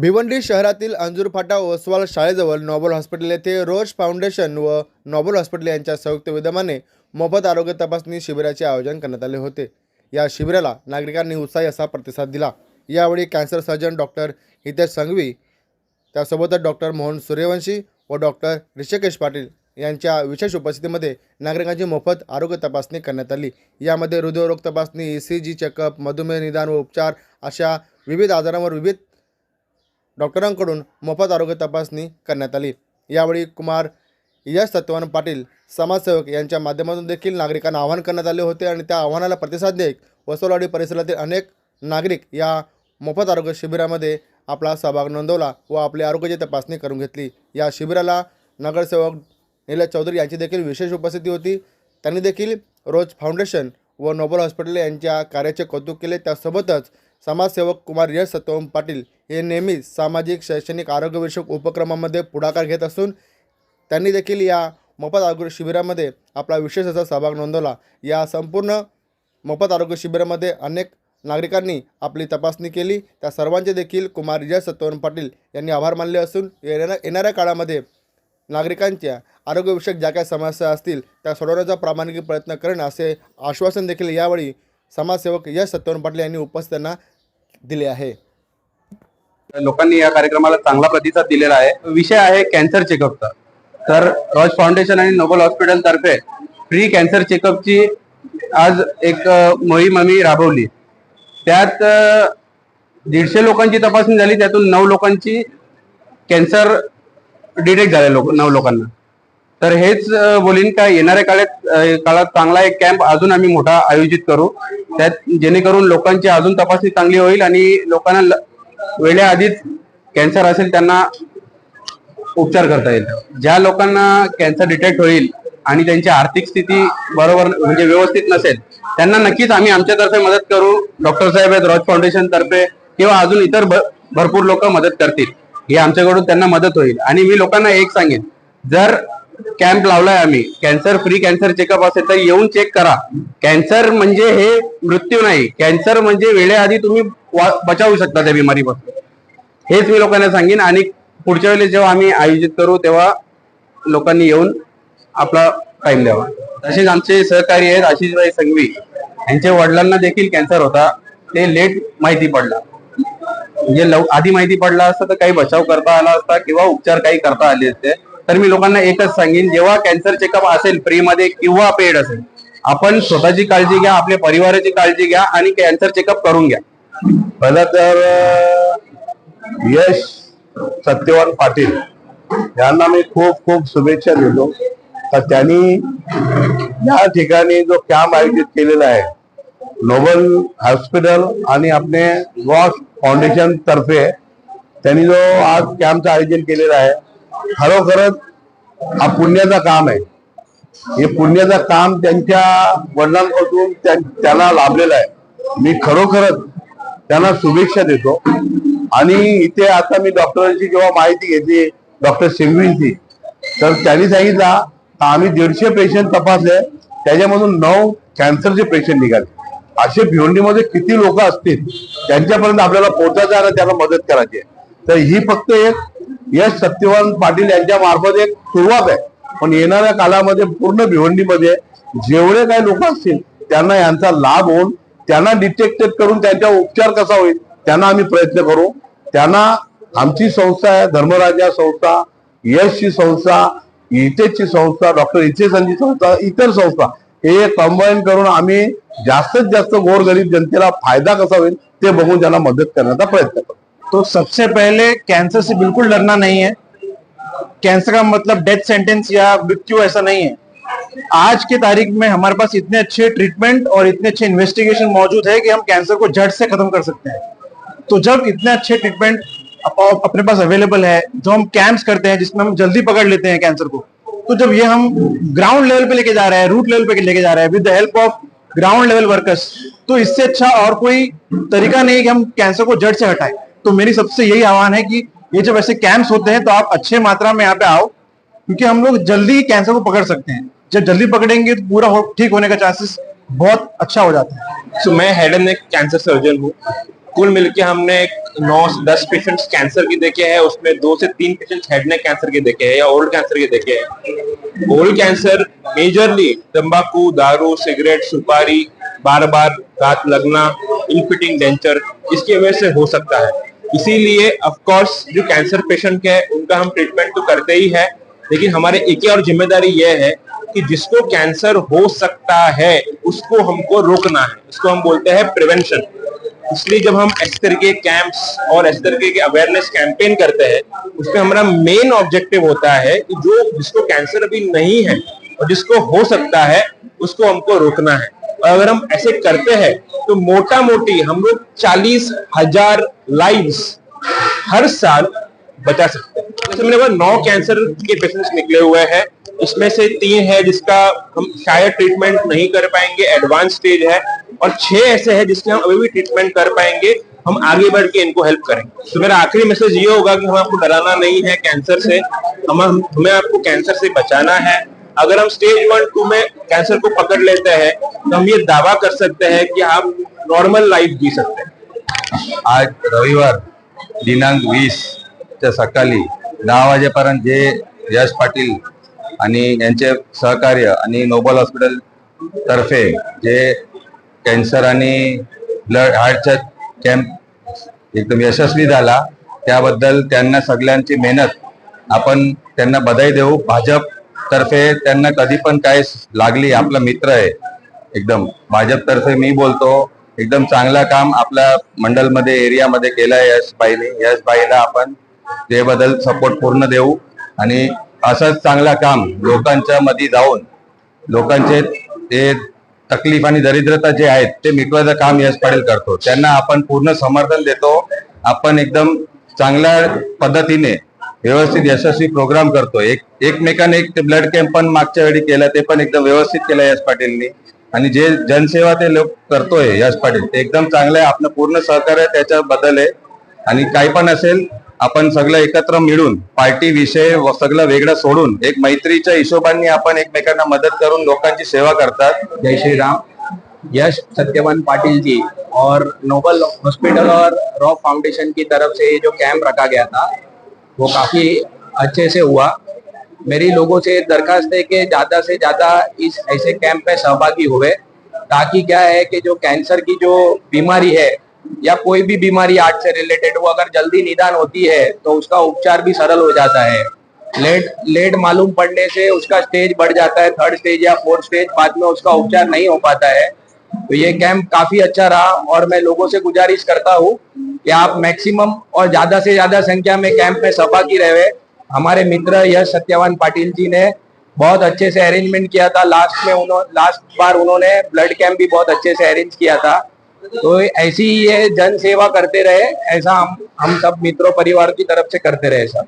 भिवंडी शहरातील अंजूर फाटा ओसवाल शाळेजवळ Noble hospital येथे रोज फाउंडेशन व नॉबल हॉस्पिटल यांच्या संयुक्त विद्यमाने मोफत आरोग्य तपासणी शिबिराचे आयोजन करण्यात आले होते. या शिबिराला नागरिकांनी उत्साही असा प्रतिसाद दिला. यावेळी cancer surgeon doctor Hitesh Sanghvi त्यासोबतच डॉक्टर मोहन सूर्यवंशी व डॉक्टर ऋषिकेश पाटील यांच्या विशेष उपस्थितीमध्ये नागरिकांची मोफत आरोग्य तपासणी करण्यात आली. यामध्ये हृदयरोग तपासणी ई सी जी चेकअप मधुमेह निदान व उपचार अशा विविध आजारांवर विविध डॉक्टरांकडून मोफत आरोग्य तपासणी करण्यात आली. यावेळी कुमार यश सत्यवान पाटील समाजसेवक यांच्या माध्यमातून देखील नागरिकांना आवाहन करण्यात आले होते आणि त्या आव्हानाला प्रतिसाद देत वसोलाडी परिसरातील अनेक नागरिक या मोफत आरोग्य शिबिरामध्ये आपला सहभाग नोंदवला व आपली आरोग्याची तपासणी करून घेतली. या शिबिराला नगरसेवक निलेश चौधरी यांची देखील विशेष उपस्थिती होती. त्यांनी देखील रोज फाउंडेशन व नोबल हॉस्पिटल यांच्या कार्याचे कौतुक केले. त्यासोबतच समाजसेवक कुमार यश सत्यवम पाटील हे नेहमीच सामाजिक शैक्षणिक आरोग्यविषयक उपक्रमामध्ये पुढाकार घेत असून त्यांनी देखील या मोफत आरोग्य शिबिरामध्ये आपला विशेष असा सहभाग नोंदवला. या संपूर्ण मोफत आरोग्य शिबिरामध्ये अनेक नागरिकांनी आपली तपासणी केली. त्या सर्वांचे देखील कुमार यश सत्यवन पाटील यांनी आभार मानले असून येणाऱ्या येणाऱ्या काळामध्ये नागरिकांच्या आरोग्यविषयक ज्या काही समस्या असतील त्या सोडवण्याचा प्रामाणिक प्रयत्न करणं असे आश्वासन देखील यावेळी समाजसेवक यश सत्यवन पाटील यांनी उपस्थितांना दिले आहे. लोकांनी या कार्यक्रमाला चांगला प्रतिसाद दिलेला आहे. विषय आहे कॅन्सर चेकअपचा तर रॉज फाउंडेशन आणि नोबल हॉस्पिटल तर्फे फ्री कॅन्सर चेकअपची आज एक मोहीम आम्ही राबवली. त्यात दीडशे लोकांची तपासणी झाली. त्यातून नऊ लोकांची कॅन्सर डिटेक्ट झाले लोक नऊ लोकांना. तर हेच बोलीन का येणाऱ्या काळात काळात चांगला एक कॅम्प अजून आम्ही मोठा आयोजित करू. त्यात जेणेकरून लोकांची अजून तपासणी चांगली होईल आणि लोकांना ल- वेळेआधीच कॅन्सर असेल त्यांना उपचार करता येईल. ज्या लोकांना कॅन्सर डिटेक्ट होईल आणि त्यांची आर्थिक स्थिती बरोबर म्हणजे व्यवस्थित नसेल त्यांना नक्कीच आम्ही आमच्यातर्फे मदत करू. डॉक्टर साहेब आहेत रॉज फाउंडेशन तर्फे किंवा अजून इतर भरपूर लोक मदत करतील. हे आमच्याकडून त्यांना मदत होईल. आणि मी लोकांना एक सांगेन जर कॅम्प लावलाय आम्ही. कॅन्सर फ्री कॅन्सर चेकअप असेल तर येऊन चेक करा. कॅन्सर म्हणजे हे मृत्यू नाही. कॅन्सर म्हणजे वेळेआधी तुम्ही बचावू शकता त्या बिमारीपासून. हेच मी लोकांना सांगेन आणि पुढच्या वेळेस जेव्हा आम्ही आयोजित करू तेव्हा लोकांनी येऊन आपला टाइम द्यावा. तसेच आमचे सहकारी आहेत आशिषभाई संघवी. यांच्या वडिलांना देखील कॅन्सर होता. ते लेट माहिती पडला. म्हणजे लव आधी माहिती पडला असता तर काही बचाव करता आला असता किंवा उपचार काही करता आले असते. तर मी लोकांना एकच सांगेन जेव्हा कॅन्सर चेकअप असेल फ्रीमध्ये किंवा पेड असेल आपण स्वतःची काळजी घ्या आपल्या परिवाराची काळजी घ्या आणि कॅन्सर चेकअप करून घ्या. पहिला तर यश सत्यवान पाटील यांना मी खूप खूप शुभेच्छा देतो. तर त्यांनी या ठिकाणी जो कॅम्प आयोजित केलेला आहे नोबल हॉस्पिटल आणि आपले रॉस फाउंडेशन तर्फे त्यांनी जो आज कॅम्पचं आयोजन केलेलं आहे खरोखरच हा पुण्याचा काम आहे. हे पुण्याचं काम त्यांच्या वडिलांपासून त्यांना लाभलेलं आहे. मी खरोखरच त्यांना शुभेच्छा देतो. आणि इथे आता मी डॉक्टरांची जेव्हा माहिती घेतली डॉक्टर सिंघवींची तर त्यांनी सांगितलं आम्ही दीडशे पेशंट तपासले त्याच्यामधून नऊ कॅन्सरचे पेशंट निघाले. असे भिवंडीमध्ये किती लोक असतील त्यांच्यापर्यंत आपल्याला पोहोचायचं आहे आणि त्याला मदत करायची आहे. तर ही फक्त एक यश सत्यवान पाटील यांच्या मार्फत एक सुरुवात आहे. पण येणाऱ्या काळामध्ये पूर्ण भिवंडीमध्ये जेवढे काही लोक असतील त्यांना यांचा लाभ होऊन त्यांना डिटेक्टेड करून त्यांचा उपचार कसा होईल त्यांना आम्ही प्रयत्न करू. त्यांना आमची संस्था आहे धर्मराजा संस्था यशची संस्था इतेची संस्था डॉक्टर इचेसांची संस्था इतर संस्था हे कंबाईन करून आम्ही जास्तीत जास्त गोरगरीब जनतेला फायदा कसा होईल ते बघून त्यांना मदत करण्याचा प्रयत्न करू. तो सबसे पहले कैंसर से बिल्कुल डरना नहीं है। कैंसर का मतलब डेथ सेंटेंस या मृत्यु ऐसा नहीं है। आज की तारीख में हमारे पास इतने अच्छे ट्रीटमेंट और इतने अच्छे इन्वेस्टिगेशन मौजूद है कि हम कैंसर को जड़ से खत्म कर सकते हैं। तो जब इतने अच्छे ट्रीटमेंट अपने पास अवेलेबल है, जो हम कैंप्स करते हैं, जिसमें हम जल्दी पकड़ लेते हैं कैंसर को तो जब ये हम ग्राउंड लेवल पे लेके जा रहे हैं रूट लेवल पे लेके जा रहे हैं with the help of ground level workers तो इससे अच्छा और कोई तरीका नहीं कि हम कैंसर को जड़ से हटाएँ। तो मेरी सबसे यही आह्वान है कि ये जब ऐसे कैंप्स होते हैं तो आप अच्छे मात्रा में यहाँ पे आओ, क्योंकि हम लोग जल्दी ही कैंसर को पकड़ सकते हैं। जब जल्दी पकड़ेंगे तो पूरा हो- ठीक होने का चांसेस बहुत अच्छा हो जाता है। सो मैं head and neck cancer surgeon हूँ। कुल मिलकर हमने नौ से दस पेशेंट्स कैंसर के देखे हैं, उसमें दो से तीन पेशेंट्स हेड नेक कैंसर के देखे हैं या ओल्ड कैंसर के देखे हैं। ओल्ड कैंसर मेजरली तंबाकू, दारू सिगरेट सुपारी बार बार दांत लगना इनफिटिंग डेंचर इसकी वजह से हो सकता है। इसीलिए ऑफ़ कोर्स जो कैंसर पेशेंट है, उनका हम ट्रीटमेंट तो करते ही है, लेकिन हमारे एक ही और ज़िम्मेदारी यह है कि जिसको कैंसर हो सकता है, उसको हमको रोकना है। इसको हम बोलते हैं प्रिवेंशन इसलिए जब हम इस तरह के कैंप्स और इस तरह के अवेयरनेस कैंपेन करते हैं, उसमें हमारा मेन ऑब्जेक्टिव होता है कि जो जिसको कैंसर अभी नहीं है और जिसको हो सकता है, उसको हमको रोकना है। और अगर हम ऐसे करते हैं तो मोटा मोटी हम लोग चालीस हज़ार लाइव्स हर साल बचा सकते हैं। मेरे पास नौ कैंसर के पेशेंट्स निकले हुए हैं। इसमें से तीन है जिसका हम शायद ट्रीटमेंट नहीं कर पाएँगे एडवांस स्टेज है। और छह ऐसे हैं जिसके हम अभी भी ट्रीटमेंट कर पाएँगे। हम आगे बढ़ के इनको हेल्प करेंगे। तो मेरा आखिरी मैसेज ये होगा कि हम आपको डराना नहीं है कैंसर से। हम, हमें आपको कैंसर से बचाना है। अगर हम स्टेज वन टू में कैंसर को पकड़ लेते हैं तो हम ये दावा कर सकते हैं कि आप नॉर्मल लाइफ जी सकते हैं। आज रविवार दिनांक वीसच्या सकाळी दहा वाजेपर्यंत जे यश पाटील आणि यांचे सहकार्य आणि नोबल हॉस्पिटल तर्फे जे कॅन्सर आणि ब्लड हार्टचा कॅम्प एकदम यशस्वी झाला त्याबद्दल त्यांना सगळ्यांची मेहनत आपण त्यांना बधाई देऊ. भाजप तर्फे त्यांना कधी पण काय लागली आपला मित्र आहे एकदम. भाजप तर्फे मी बोलतो एकदम चांगला काम आपल्या मंडलमध्ये एरियामध्ये केला यश बाईने यश बाईला आपण ते बदल सपोर्ट पूर्ण देऊ. आणि असंच चांगला काम लोकांच्या मध्ये जाऊन लोकांचे ते तकलीफ आणि दरिद्रता जे आहेत ते मिटवायचं काम यश पाटील करतो. त्यांना आपण पूर्ण समर्थन देतो. आपण एकदम चांगल्या पद्धतीने व्यवस्थित यशस्वी प्रोग्राम करतो. एक एकमेकाने एक ब्लड कॅम्प पण मागच्या वेळी केलं ते पण एकदम व्यवस्थित केलं यश पाटीलनी. आणि जे जनसेवा ते लोक करतोय यश पाटील ते एकदम चांगलं आहे. आपलं पूर्ण सहकार्य त्याच्याबद्दल आहे. आणि काही पण असेल आपण सगळं एकत्र मिळून पार्टी विषय सगळं वेगळं सोडून एक मैत्रीच्या हिशोबाने आपण एकमेकांना मदत करून लोकांची सेवा करतात. जय श्री राम यश सत्यवान पाटिल जी और नोबल हॉस्पिटल और रॉ फाउंडेशन की तरफ से ये जो कैंप रखा गया था वो काफी अच्छे से हुआ। मेरी लोगों से दरखास्त है कि ज़्यादा से ज़्यादा इस ऐसे कैंप में सहभागी हुए ताकि क्या है कि जो कैंसर की जो बीमारी है, या कोई भी बीमारी आर्ट से रिलेटेड वो अगर जल्दी निदान होती है तो उसका उपचार भी सरल हो जाता है। लेट लेट मालूम पड़ने से उसका स्टेज बढ़ जाता है थर्ड स्टेज या फोर्थ स्टेज बाद में उसका उपचार नहीं हो पाता है। तो ये कैंप काफ़ी अच्छा रहा और मैं लोगों से गुजारिश करता हूँ कि आप मैक्सिमम और ज़्यादा से ज़्यादा संख्या में कैंप में सहभागी रहे। हमारे मित्र यश सत्यवान पाटिल जी ने बहुत अच्छे से अरेंजमेंट किया था। लास्ट में उन्होंने लास्ट बार उन्होंने ब्लड कैंप भी बहुत अच्छे से अरेंज किया था। तो ऐसी ही ये जन सेवा करते रहे, ऐसा हम हम सब मित्रों परिवार की तरफ़ से करते रहे सब।